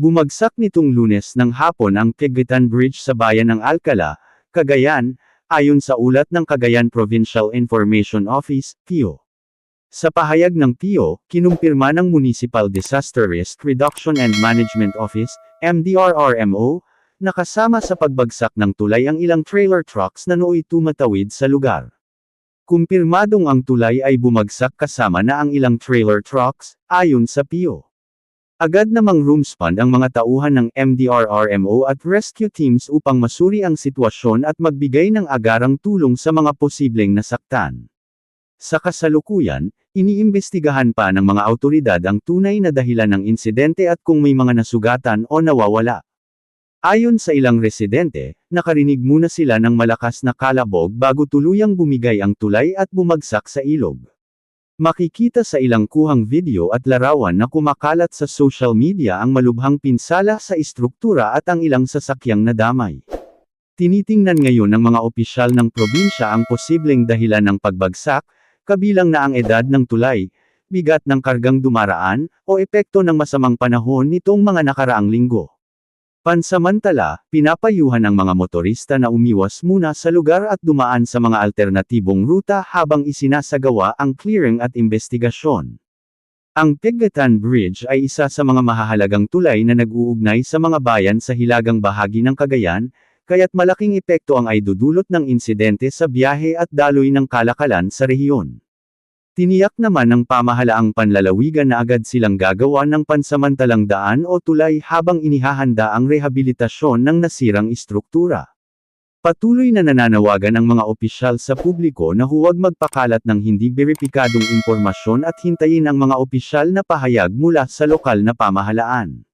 Bumagsak nitong lunes ng hapon ang Pigitan Bridge sa bayan ng Alcala, Cagayan, ayon sa ulat ng Cagayan Provincial Information Office, PIO. Sa pahayag ng PIO, kinumpirma ng Municipal Disaster Risk Reduction and Management Office, MDRRMO, na kasama sa pagbagsak ng tulay ang ilang trailer trucks na nooy tumatawid sa lugar. Kumpirmadong ang tulay ay bumagsak kasama na ang ilang trailer trucks, ayon sa PIO. Agad namang roomspond ang mga tauhan ng MDRRMO at rescue teams upang masuri ang sitwasyon at magbigay ng agarang tulong sa mga posibleng nasaktan. Sa kasalukuyan, iniimbestigahan pa ng mga autoridad ang tunay na dahilan ng insidente at kung may mga nasugatan o nawawala. Ayon sa ilang residente, nakarinig muna sila ng malakas na kalabog bago tuluyang bumigay ang tulay at bumagsak sa ilog. Makikita sa ilang kuhang video at larawan na kumakalat sa social media ang malubhang pinsala sa istruktura at ang ilang sasakyang nadamay. Tinitingnan ngayon ng mga opisyal ng probinsya ang posibleng dahilan ng pagbagsak, kabilang na ang edad ng tulay, bigat ng kargang dumaraan, o epekto ng masamang panahon nitong mga nakaraang linggo. Pansamantala, pinapayuhan ang mga motorista na umiwas muna sa lugar at dumaan sa mga alternatibong ruta habang isinasagawa ang clearing at investigasyon. Ang Pigatan Bridge ay isa sa mga mahahalagang tulay na nag-uugnay sa mga bayan sa hilagang bahagi ng Cagayan, kaya't malaking epekto ang ay dudulot ng insidente sa biyahe at daloy ng kalakalan sa rehiyon. Tiniyak naman ng pamahalaang panlalawigan na agad silang gagawa ng pansamantalang daan o tulay habang inihahanda ang rehabilitasyon ng nasirang istruktura. Patuloy na nananawagan ang mga opisyal sa publiko na huwag magpakalat ng hindi beripikadong impormasyon at hintayin ang mga opisyal na pahayag mula sa lokal na pamahalaan.